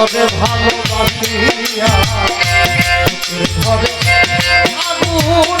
তবে ভালোবাসিয়া ঘরে আগুন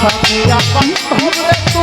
সাথে আপন হলে তো